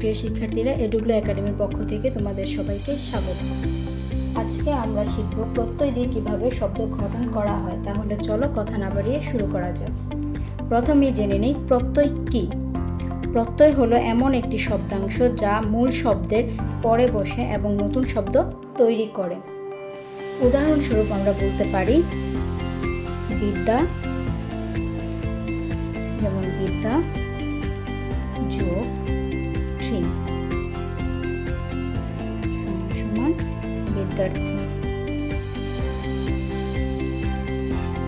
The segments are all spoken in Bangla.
প্রিয় শিক্ষার্থীরা এডুগ্লো একাডেমির পক্ষ থেকে তোমাদের সবাইকে স্বাগত। আজকে আমরা শিখব প্রত্যয় দিয়ে কীভাবে শব্দ গঠন করা হয়। তাহলে চলো কথা না বাড়িয়ে শুরু করা যাক। প্রথমে জেনে নেই, প্রত্যয় কি? প্রত্যয় হলো এমন একটি শব্দাংশ যা মূল শব্দের পরে বসে এবং নতুন শব্দ তৈরি করে। উদাহরণস্বরূপ আমরা বলতে পারি, বিদ্যা, যেমন বিদ্যা, যোগ সমান বিদ্যার্থী।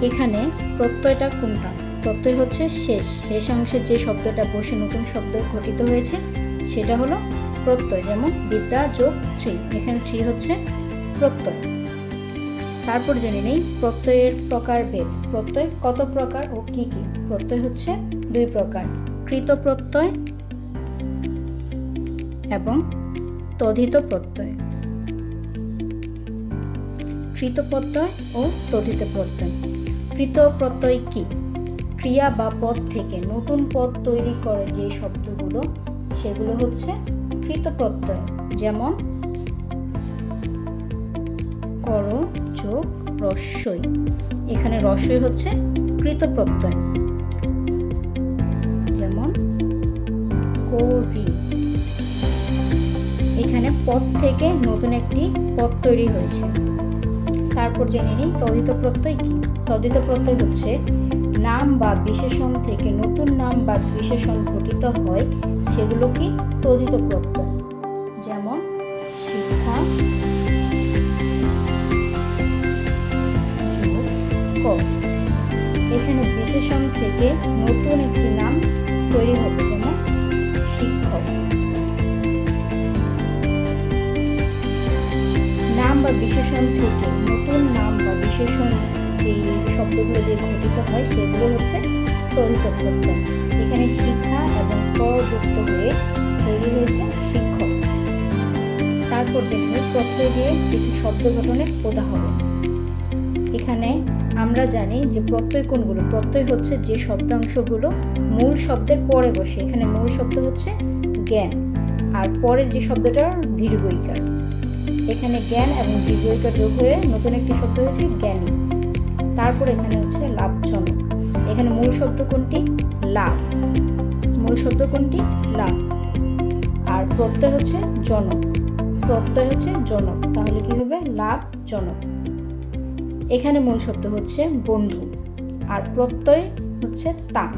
এখানে প্রত্যয়টা কোনটা? প্রত্যয় হচ্ছে শেষ। শেষ অংশে যে শব্দটা বসে নতুন শব্দ গঠিত হয়েছে, সেটা হলো প্রত্যয়, যেমন বিদ্যা যোগ থ্রি এখানে থ্রি হচ্ছে প্রত্যয়। তারপর জেনে নেই প্রত্যয়ের প্রকারভেদ প্রত্যয় কত প্রকার ও কি কি? প্রত্যয় হচ্ছে দুই প্রকার। কৃত প্রত্যয় এবং তধিত প্রত্যয়। কৃত প্রত্যয় ও তধিত প্রত্যয়। কৃত প্রত্যয় কি? ক্রিয়া বা পদ থেকে নতুন পদ তৈরি করে যে শব্দগুলো, সেগুলো হচ্ছে কৃত প্রত্যয় যেমন, কর, যোগ, রস্যই। এখানে রস্যই হচ্ছে কৃত প্রত্যয় যেমন, করি। পদ থেকে নতুন একটি পদ তৈরি হয়েছে। তারপর জেনে নিই তদিত প্রত্যয় কি। তদিত প্রত্যয় হচ্ছে নাম বা বিশেষণ থেকে নতুন নাম বা বিশেষণ গঠিত হয় সেগুলো কি তদিত প্রত্যয়। যেমন শিক্ষা ক। এখানে বিশেষণ থেকে নতুন একটি নাম তৈরি হবে যেমন শিক্ষক। বিশেষণ থেকে নতুন নাম বা বিশেষণ যে শব্দগুলো যে গঠিত হয়, সেগুলো হচ্ছে তরিত প্রত্যয় এখানে শিক্ষা এবং ক যুক্ত হয়ে তৈরি হয়েছে শিক্ষক। তারপর যেখানে প্রত্যয় দিয়ে কিছু শব্দ গঠনের উদাহরণ। এখানে আমরা জানি যে প্রত্যয় কোনগুলো? প্রত্যয় হচ্ছে যে শব্দাংশগুলো মূল শব্দের পরে বসে। এখানে মূল শব্দ হচ্ছে জ্ঞান। আর পরের যে শব্দটা দীর্ঘইকার এখানে জ্ঞান এবং দীর্ঘইকার যোগ হয়ে নতুন একটি শব্দ হয়েছে জ্ঞানী। তারপর এখানে হচ্ছে লাভজনক। এখানে মূল শব্দ কোনটি? লাভ। মূল শব্দ কোনটি? লাভ। আর প্রত্যয় হচ্ছে জনক। প্রত্যয় হচ্ছে জনক। তাহলে কি হবে? লাভজনক। এখানে মূল শব্দ হচ্ছে বন্ধু। আর প্রত্যয় হচ্ছে তা।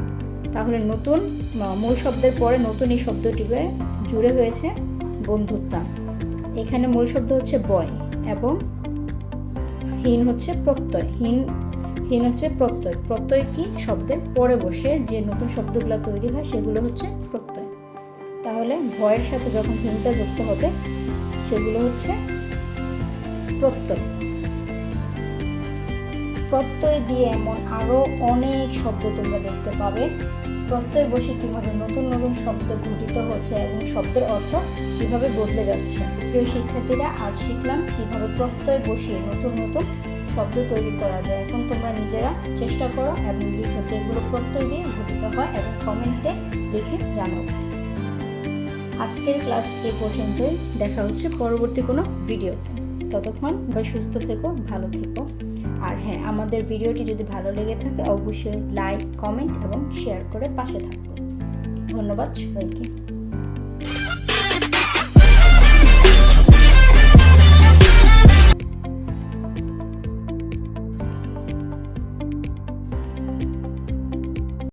তাহলে নতুন মূল শব্দের পরে নতুন এই শব্দটিকে জুড়ে হয়েছে বন্ধুত্বা। এখানে মূল শব্দ হচ্ছে বয় এবং হীন হচ্ছে প্রত্যয়। হীন হীন হচ্ছে প্রত্যয়। প্রত্যয় কি? শব্দের পরে বসে যে নতুন শব্দগুলো তৈরি হয়, সেগুলো হচ্ছে প্রত্যয়। তাহলে ভয়ের সাথে যখন হীনটা যুক্ত হবে, সেগুলো হচ্ছে প্রত্যয়। প্রত্যয় দিয়ে এমন আরও অনেক শব্দ তোমরা দেখতে পাবে। প্রত্যয় বসে কীভাবে নতুন নতুন শব্দ গঠিত হচ্ছে এবং শব্দের অর্থ কীভাবে বদলে যাচ্ছে? প্রিয় শিক্ষার্থীরা, আজ শিখলাম কীভাবে প্রত্যয় বসিয়ে নতুন নতুন শব্দ তৈরি করা যায়। এখন তোমরা নিজেরা চেষ্টা করো এবং লিখো যেগুলো প্রত্যয় দিয়ে গঠিত হয় এবং কমেন্টে লিখে জানাও। আজকের ক্লাস এ পর্যন্তই। দেখা হচ্ছে পরবর্তী কোনো ভিডিওতে। ততক্ষণ বা সুস্থ থেকো, ভালো থেকো। আর হ্যাঁ আমাদের ভিডিওটি যদি ভালো লেগে থাকে, অবশ্যই লাইক, কমেন্ট এবং শেয়ার করে পাশে থাকব ধন্যবাদ সবাইকে।